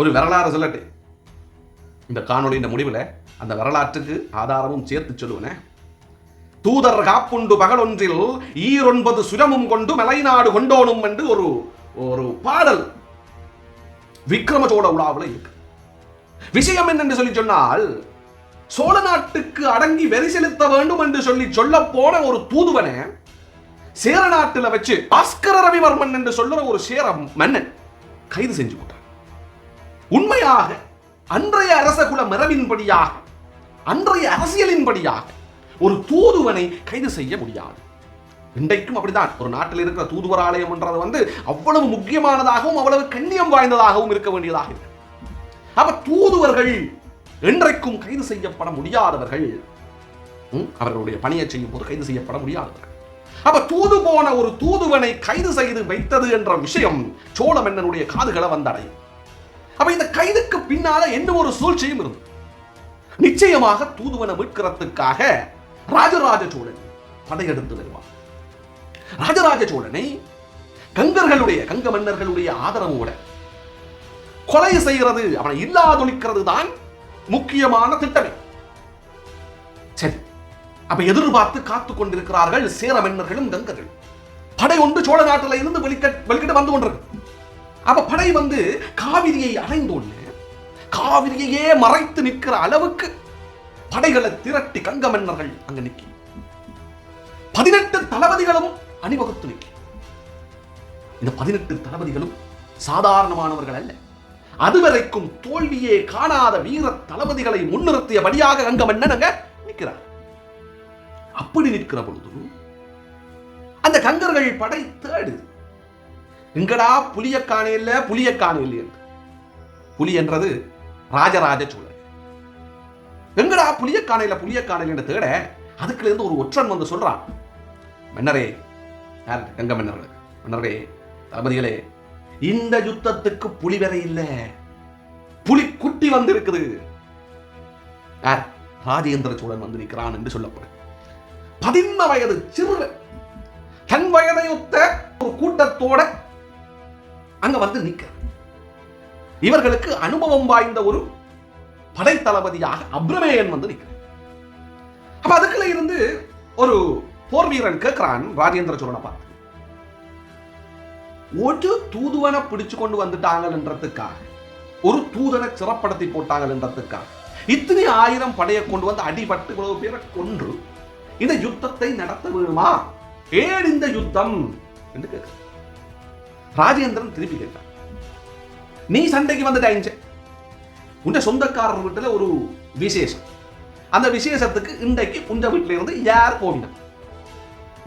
ஒரு வரலாறு சொல்லட்டு. இந்த காணொளியின் முடிவில் அந்த வரலாற்றுக்கு ஆதாரமும் சேர்த்து சொல்லுவனே. தூதர் காப்புண்டு பகலொன்றில் ஈரொன்பது சுரமும் கொண்டு மலைநாடு கொண்டோனும் என்று ஒரு ஒரு பாடல் விக்ரம உலாவில் இருக்கு. விஷயம் என்னென்று சொல்லி சொன்னால் சோழ நாட்டுக்கு அடங்கி வெறி செலுத்த வேண்டும் என்று சொல்லி சொல்ல போன ஒரு தூதுவனை சேர நாட்டுல வச்சு பாஸ்கர ரவிவர்மன் என்று சொல்லுற ஒரு சேர மன்னன் கைது செஞ்சு போட்டான். உண்மையாக அன்றைய அரச குல மரபின்படியாக அன்றைய அரசியலின்படியாக ஒரு தூதுவனை கைது செய்ய முடியாது. இன்றைக்கும் அப்படிதான். ஒரு நாட்டில் இருக்கிற தூதுவர் ஆலயம் என்றது வந்து அவ்வளவு முக்கியமானதாகவும் அவ்வளவு கண்ணியம் வாய்ந்ததாகவும் இருக்க வேண்டியதாக இருக்கு. அப்ப தூதுவர்கள் என்றைக்கும் கைது செய்யப்பட முடியாதவர்கள் அவர்களுடைய பணியை செய்யும் போது கைது செய்யப்பட முடியாதவர்கள். அப்ப தூது போன ஒரு தூதுவனை கைது செய்து வைத்தது என்ற விஷயம் சோழ மன்னனுடைய காதுகளை வந்தடையும். அப்ப இந்த கைதுக்கு பின்னால என்ன ஒரு சூழ்ச்சியும் இருந்தது. நிச்சயமாக தூதுவனை மீட்கிறதுக்காக ராஜராஜ சோழன் படையெடுத்து வருவார். ராஜராஜ சோழனை கங்கர்களுடைய கங்க மன்னர்களுடைய ஆதரவோட கொலை செய்கிறது அவனை இல்லாதொழிக்கிறது தான் முக்கியமான திட்டமே. சரி அப்ப எதிர்பார்த்து காத்து கொண்டிருக்கிறார்கள் சேர மன்னர்களும் கங்கர்கள். படை ஒன்று சோழ நாட்டில இருந்து வெளிக்கிட்டு வந்து கொண்டிருக்கு. அப்ப படை வந்து காவிரியை அடைந்தோன்னு காவிரியையே மறைத்து நிற்கிற அளவுக்கு படைகளை திரட்டி கங்க மன்னர்கள் அங்க நிற்கி பதினெட்டு தளபதிகளும் அணிவகுத்து நிற்கி இந்த பதினெட்டு தளபதிகளும் சாதாரணமானவர்கள் அல்ல. அதுவரைக்கும் தோல்வியே காணாத வீர தளபதிகளை முன்னிறுத்தியபடியாக கங்க மன்னன் அங்க நிற்கிறார் அப்படி நிற்கிற பொழுது அந்த கங்கர்கள் படை தேடு. எங்கடா புலிய காணையில் புலிய காணையில் என்று. புலி என்றது ராஜராஜ சோழன். எங்கடா புலிய காணையில புலிய காணையில் என்று தேட அதுக்குள்ள இருந்து ஒரு ஒற்றன் வந்து சொல்றான். மன்னரே யார் கங்க மன்னர்கள்? மன்னரே தளபதிகளே இந்த யுத்தத்துக்கு புலி வரை இல்லை. புலி குட்டி வந்து இருக்குது யார்? ராஜேந்திர சோழன் வந்து நிற்கிறான் என்று சொல்லப்படும். பதின்ம வயது சிறுவன். தன் வயதையொத்த ஒரு கூட்டத்தோட அங்க வந்து நிற்க இவர்களுக்கு அனுபவம் வாய்ந்த ஒரு படைத்தளபதியாக அப்ரமேயன் வந்து நிற்கிறார் அப்ப அதுக்குள்ள இருந்து ஒரு போர் வீரன் கேட்கிறான் ராஜேந்திர சோழனை பார்த்து. ஒரு தூதுவனை பிடிச்சு கொண்டு வந்துட்டாங்கன்றதுக்காக ஒரு தூதனை சிறப்படுத்தி போட்டாங்கன்றதுக்காக இத்தனை ஆயிரம் படையை கொண்டு வந்து அடிபட்டு இவ்வளவு பேரை கொன்று இந்த யுத்தத்தை நடத்த வேணுமா? ஏன் இந்த யுத்தம்? என்று கேட்கிறார் ராஜேந்திரன் திருப்பி கேட்டான். நீ சண்டைக்கு வந்துட்டாங்க உண்ட சொந்தக்காரர் வீட்டில் ஒரு விசேஷம். அந்த விசேஷத்துக்கு இன்றைக்கு உண்ட வீட்டில இருந்து யார் போவினா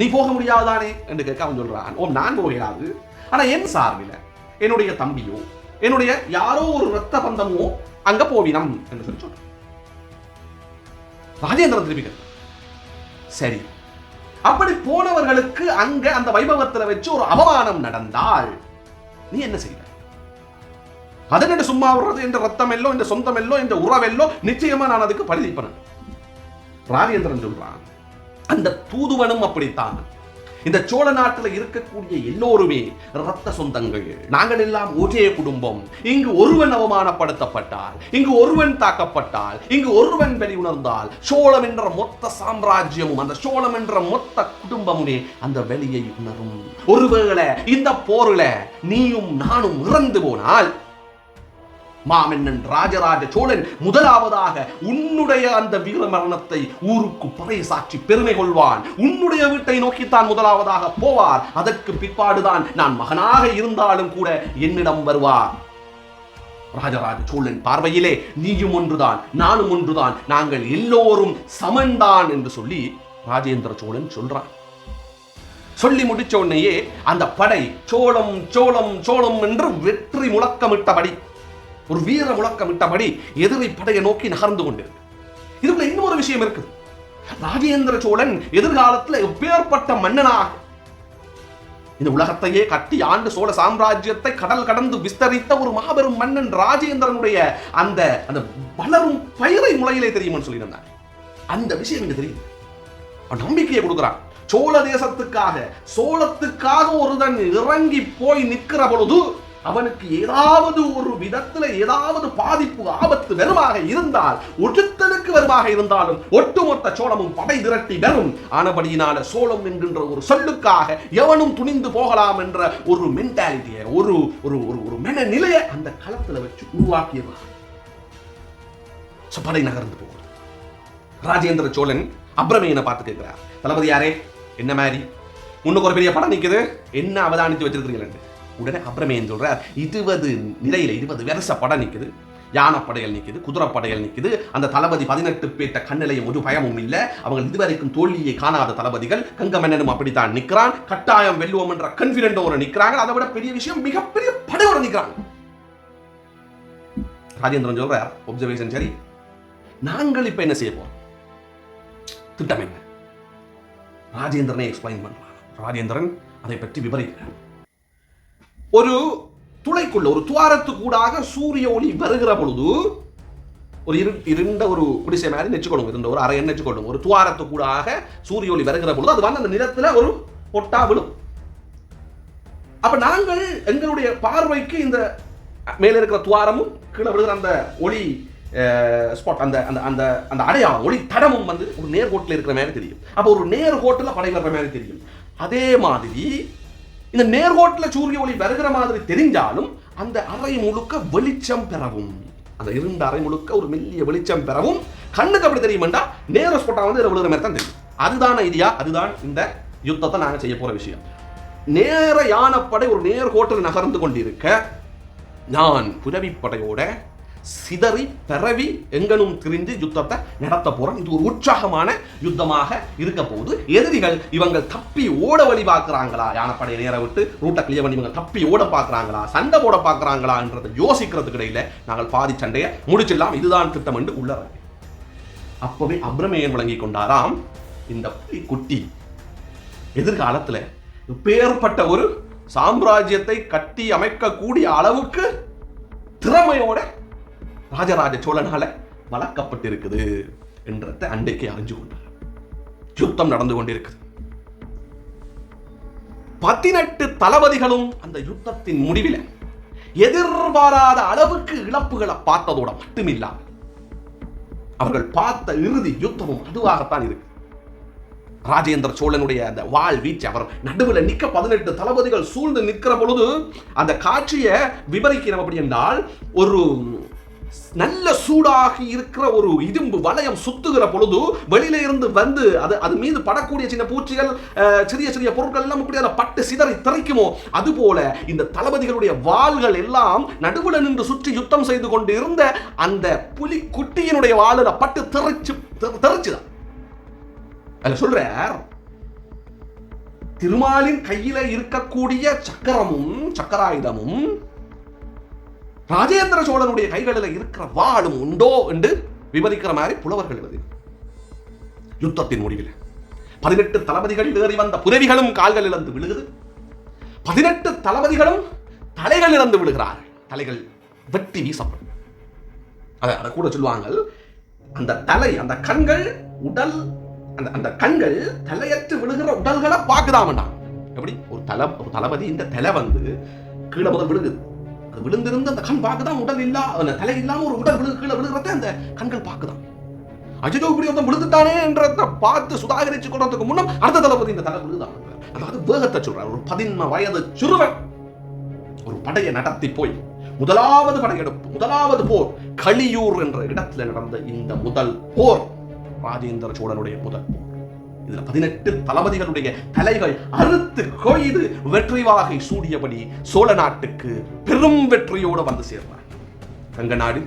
நீ போக முடியாதானே? என்று கேட்க அவன் சொல்றான். ஓ நான் போகிறாது ஆனா என் சார்பில் என்னுடைய தம்பியோ என்னுடைய யாரோ ஒரு ரத்த பந்தமோ அங்க போவினம் என்று சொல்லி சொல்றான். ராஜேந்திரன் திருப்பி கேட்டான். சரி அப்படி போனவர்களுக்கு அங்க அந்த வைபவத்துல வச்சு ஒரு அவமானம் நடந்தால் நீ என்ன செய்வ? அதனோட சும்மா விடுறது என்ற ரத்தம் எல்லோ இந்த சொந்தம் எல்லோ இந்த உறவெல்லோ நிச்சயமா நான் அதுக்கு பழிப்பேன் ராஜேந்திரன் சொல்றான் அந்த தூதுவனும் அப்படித்தான். இந்த சோழ நாட்டில் இருக்கக்கூடிய எல்லோருமே ரத்த சொந்தங்கள். நாங்கள் எல்லாம் ஒரே குடும்பம். இங்கு ஒருவன் அவமானப்படுத்தப்பட்டால் இங்கு ஒருவன் தாக்கப்பட்டால் இங்கு ஒருவன் வெளி உணர்ந்தால் சோழம் என்ற மொத்த சாம்ராஜ்யமும் அந்த சோழம் என்ற மொத்த குடும்பமுமே அந்த வெளியை உணரும். ஒருவேளை இந்த போரில் நீயும் நானும் இறந்து போனால் மாமன்னன் ராஜராஜ சோழன் முதலாவதாக உன்னுடைய அந்த வீர மரணத்தை ஊருக்கு பறை சாட்சி பெருமை கொள்வான். உன்னுடைய வீட்டை நோக்கித்தான் முதலாவதாக போவார். அதற்கு பிற்பாடுதான் நான் மகனாக இருந்தாலும் கூட என்னிடம் வருவார். ராஜராஜ சோழன் பார்வையிலே நீயும் ஒன்றுதான் நானும் ஒன்றுதான். நாங்கள் எல்லோரும் சமன்தான் என்று சொல்லி ராஜேந்திர சோழன் சொல்றான். சொல்லி முடிச்ச உடனேயே அந்த படை சோளம் சோளம் சோளம் என்று வெற்றி முழக்கமிட்டபடி ஒரு வீர முழக்கமிட்டபடி எதிரி படையை நோக்கி நகர்ந்து கொண்டிருக்கு. இதுக்குள்ள இன்னொரு விஷயம் இருக்குது. ராஜேந்திர சோழன் எதிர்காலத்தில் எப்பேற்பட்ட மன்னனாக இந்த உலகத்தையே கட்டி ஆண்டு சோழ சாம்ராஜ்யத்தை கடல் கடந்து விஸ்தரித்த ஒரு மாபெரும் மன்னன் ராஜேந்திரனுடைய அந்த அந்த வளரும் பயிரை முளையிலே தெரியுமான்னு சொல்லியிருந்தாங்க அந்த விஷயம் இங்க தெரியும் அவன் நம்பிக்கையை கொடுக்குறான். சோழ தேசத்துக்காக சோழத்துக்காக ஒருதன் இறங்கி போய் நிற்கிற பொழுது அவனுக்கு ஏதாவது ஒரு விதத்துல ஏதாவது பாதிப்பு ஆபத்து வருமாக இருந்தால் ஒருத்தனுக்கு வருமாக இருந்தாலும் ஒட்டுமொத்த சோழமும் படை திரட்டி வரும். ஆனபடியினால சோழம் என்கின்ற ஒரு சொல்லுக்காக எவனும் துணிந்து போகலாம் என்ற ஒரு மென்டாலிட்டியை ஒரு ஒரு ஒரு ஒரு மனநிலையை அந்த களத்துல வச்சு உருவாக்கியது படை நகர்ந்து போகும். ராஜேந்திர சோழன் அப்ரமேயனை பார்த்து கேட்கிறார். தளபதி யாரே என்ன மாதிரி? உன்னுக்கு ஒரு பெரிய படம் நிற்குது என்ன அவதானித்து வச்சிருக்கிறீங்களே உடனே அப்புறமே சொல்கிறார் இருபது நிலையில் இருபது வருஷ படம் நிற்குது யானைப்படைகள் நிற்குது குதிரைப்படைகள் நிற்குது அந்த தளபதி பதினெட்டு பேர்த்த கண்ணிலையும் ஒரு பயமும் இல்லை. அவங்க இதுவரைக்கும் தோல்வியை காணாத தளபதிகள் கங்க மன்னனும் அப்படித்தான் நிற்கிறான் கட்டாயம் வெல்லுவோம் என்ற கான்பிடென்டோட நிற்கிறாங்க அதை விட பெரிய விஷயம் மிகப்பெரிய படையோட நிற்கிறாங்க ராஜேந்திரன் சொல்றார் ஒப்சர்வேஷன் சரி. நாங்கள் இப்போ என்ன செய்வோம் திட்டம் என்ன ராஜேந்திரனை எக்ஸ்பிளைன் பண்றான். ராஜேந்திரன் அதை பற்றி விவரிக்கிறார். ஒரு துளைக்குள்ள ஒரு துவாரத்துக்கூடாக சூரிய ஒளி வருகிற பொழுது ஒரு இரு இருண்ட ஒரு குடிசை மாதிரி நெச்சுக்கொள்ளும். இருந்த ஒரு அறை நெச்சுக்கொள்ளும். ஒரு துவாரத்துக்கூடாக சூரிய ஒளி வருகிற பொழுது அது வந்து அந்த நிலத்துல ஒரு பொட்டா விழும். அப்ப நாங்கள் எங்களுடைய பார்வைக்கு இந்த மேல இருக்கிற துவாரமும் கீழே விழுகிற அந்த ஒளி ஸ்பாட் அந்த அந்த அந்த அந்த அடையாளம் ஒளி தடமும் வந்து ஒரு நேர்கோட்டில் இருக்கிற மாதிரி தெரியும். அப்போ ஒரு நேர்கோட்டில் படை வர்ற மாதிரி தெரியும். அதே மாதிரி இந்த நேர்கோட்டில் சூரிய ஒளி வருகிற மாதிரி தெரிஞ்சாலும் அந்த அறை முழுக்க வெளிச்சம் பெறவும். அந்த இருண்ட அறை முழுக்க ஒரு மெல்லிய வெளிச்சம் பெறவும். கண்ணுக்கு அப்படி தெரியுமெண்டா? நேர ஸ்போட்டா வந்து விழுகிற மாதிரி தான் தெரியும். அதுதான் ஐடியா அதுதான் இந்த யுத்தத்தை நாங்கள் செய்ய போகிற விஷயம். நேர யானப்படை ஒரு நேர்கோட்டில் நகர்ந்து கொண்டிருக்க நான் புரவிப்படையோட சிதறி பிறவி எங்கனும் திரிந்து யுத்தத்தை நடத்த போறோம். இது ஒரு உற்சாகமான யுத்தமாக இருக்க போகுது. எதிரிகள் இவங்க தப்பி ஓட வழி பார்க்குறாங்களா? யானைப்படையை நேர விட்டு ரூட்டை கிளியர் பண்ணி இவங்க தப்பி ஓட பார்க்குறாங்களா? சண்டை போட பார்க்கறாங்களான்றதை யோசிக்கிறதுக்கு இடையில நாங்கள் பாதி சண்டையை முடிச்சிடலாம். இதுதான் திட்டம் என்று உள்ள அப்பவே அப்ரமேயன் வழங்கி கொண்டாராம். இந்த குட்டி எதிர்காலத்தில் பேர்பட்ட ஒரு சாம்ராஜ்யத்தை கட்டி அமைக்கக்கூடிய அளவுக்கு திறமையோட ராஜராஜ சோழனால வளர்க்கப்பட்டிருக்குது என்றத அன்றைக்கு அறிஞ்சு கொண்டார். யுத்தம் நடந்து கொண்டிருக்குது. பதினெட்டு தளபதிகளும் அந்த யுத்தத்தின் முடிவில் எதிர்பாராத அளவுக்கு இழப்புகளை பார்த்ததோட மட்டுமில்லாமல் அவர்கள் பார்த்த இறுதி யுத்தமும் அதுவாகத்தான் இருக்கு. ராஜேந்திர சோழனுடைய அந்த வாள் வீச்சு அவர் நடுவில் நிற்க பதினெட்டு தளபதிகள் சூழ்ந்து நிற்கிற பொழுது அந்த காட்சியை விவரிக்கிறோம் அப்படி என்றால் ஒரு நல்ல சூடாகி இருக்கிற ஒரு இரும்பு வளையம் சுத்துகிற பொழுது வெளியில இருந்து வந்து அது அது மீது படக்கூடிய சின்ன பூச்சிகள் அஹ், சிறிய சிறிய பொருட்கள் எல்லாம் இப்படி அதை பட்டு சிதறி அது அதுபோல இந்த தளபதிகளுடைய வாள்கள் எல்லாம் நடுவுல நின்று சுற்றி யுத்தம் செய்து கொண்டு இருந்த அந்த புலி குட்டியினுடைய வாளுல பட்டு தெறிச்சு தெ- தெறிச்சுதான் அதுல திருமாலின் கையில இருக்கக்கூடிய சக்கரமும் சக்கராயுதமும் ராஜேந்திர சோழனுடைய கைகளில் இருக்கிற வாழும் உண்டோ என்று விவரிக்கிற மாதிரி புலவர்கள் எழுதி. யுத்தத்தின் முடிவில். பதினெட்டு தளபதிகள் ஏறி வந்த புரவிகளும் கால்கள் இழந்து விழுகுது. பதினெட்டு தளபதிகளும் தலைகள் இழந்து விழுகிறார்கள். தலைகள் வெட்டி வீசப்படும். அதை அதை கூட சொல்லுவாங்க அந்த தலை அந்த கண்கள் உடல் அந்த அந்த கண்கள் தலையற்று விழுகிற உடல்களை பார்க்குதாமண்டா எப்படி? ஒரு தல ஒரு தளபதி இந்த தலை வந்து கீழே முதல் விழுகுது. அது விழுந்திருந்து அந்த கண் பார்க்குதான் உடல் இல்லா அந்த தலை இல்லாம ஒரு உடல் விழு கீழே விழுகிறத அந்த கண்கள் பார்க்குதான். அஜிதோ இப்படி வந்து விழுந்துட்டானே என்றதை பார்த்து சுதாகரிச்சு கொண்டதுக்கு முன்னம் அடுத்த தளபதி இந்த தலை விழுதான். அதாவது வேகத்தை சொல்றார். ஒரு பதின்ம வயது சிறுவன் ஒரு படையை நடத்தி போய் முதலாவது படையெடுப்பு முதலாவது போர் களியூர் என்ற இடத்துல நடந்த இந்த முதல் போர் ராஜேந்திர சோழனுடைய முதல் போர். இதுல பதினெட்டு தளபதிகளுடைய தலைகள் அறுத்து கொய்து வெற்றி வாகை சூடியபடி சோழ நாட்டுக்கு பெரும் வெற்றியோடு வந்து சேர்ந்தார். தங்க நாடு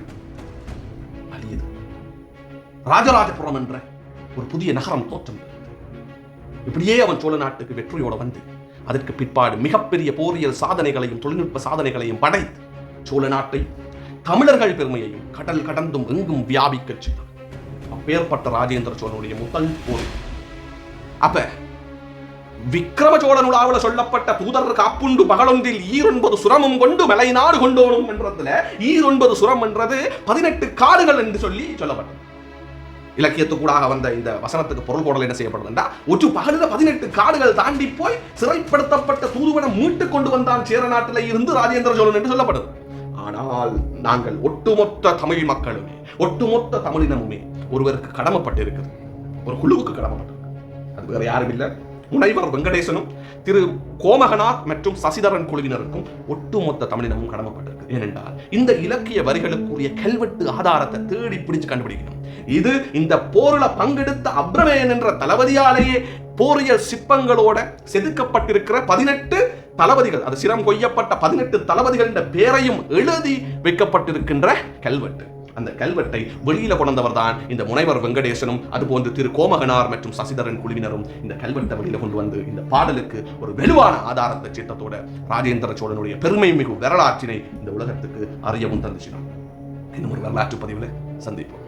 அழியது ராஜராஜபுரம் என்ற ஒரு புதிய நகரம் தோற்றம். இப்படியே அவன் சோழ நாட்டுக்கு வெற்றியோடு வந்து அதற்கு பிற்பாடு மிகப்பெரிய போரியல் சாதனைகளையும் தொழில்நுட்ப சாதனைகளையும் படைத்து சோழ நாட்டை தமிழர்கள் பெருமையையும் கடல் கடந்தும் எங்கும் வியாபிக்கச் செய்தான் அப்பேற்பட்ட ராஜேந்திர சோழனுடைய முதல் போர். அப்ப விக்ரம சோழனுடாவுல சொல்லப்பட்ட தூதர் காப்புண்டு பகலொன்றில் ஈரொன்பது சுரமும் கொண்டு மலைநாடு கொண்டோனும் என்றதுல ஈரொன்பது சுரம் என்றது பதினெட்டு காடுகள் என்று சொல்லி சொல்லப்பட்டது. இலக்கியத்துக்கூடாக வந்த இந்த வசனத்துக்கு பொருள் கோடல் என்ன செய்யப்படுதுண்டா? ஒற்று பகலில் பதினெட்டு காடுகள் தாண்டி போய் சிறைப்படுத்தப்பட்ட தூதுவனை மீட்டு கொண்டு வந்தான் சேர நாட்டில் இருந்து ராஜேந்திர சோழன் என்று சொல்லப்படுது. ஆனால் நாங்கள் ஒட்டுமொத்த தமிழ் மக்களுமே ஒட்டுமொத்த தமிழினமுமே ஒருவருக்கு கடமைப்பட்டிருக்குது. ஒரு குழுவுக்கு கடமைப்பட்டிருக்கு அது வேற யாரும் இல்லை. முனைவர் வெங்கடேசனும் திரு கோமகனார் மற்றும் சசிதரன் குழுவினருக்கும் ஒட்டுமொத்த தமிழினமும் கடமைப்பட்டிருக்கு. ஏனென்றால் இந்த இலக்கிய வரிகளுக்குரிய கல்வெட்டு ஆதாரத்தை தேடி பிடிச்சு கண்டுபிடிக்கணும். இது இந்த போரில் பங்கெடுத்த அப்ரமேயன் என்ற தளபதியாலேயே போரியல் சிற்பங்களோட செதுக்கப்பட்டிருக்கிற பதினெட்டு தளபதிகள் அது சிரம் கொய்யப்பட்ட பதினெட்டு தளபதிகளின் பேரையும் எழுதி வைக்கப்பட்டிருக்கின்ற கல்வெட்டு. அந்த கல்வெட்டை வெளியில கொண்டவர் தான் இந்த முனைவர் வெங்கடேசனும் அதுபோன்று திரு கோமகனார் மற்றும் சசிதரன் குழுவினரும் இந்த கல்வெட்டை வெளியில கொண்டு வந்து இந்த பாடலுக்கு ஒரு வலுவான ஆதாரத்தை சித்தத்தோட ராஜேந்திர சோழனுடைய பெருமை மிகு வரலாற்றினை இந்த உலகத்துக்கு அறியவும் தந்துச்சினோம் இன்னும் ஒரு வரலாற்று பதிவில் சந்திப்போம்.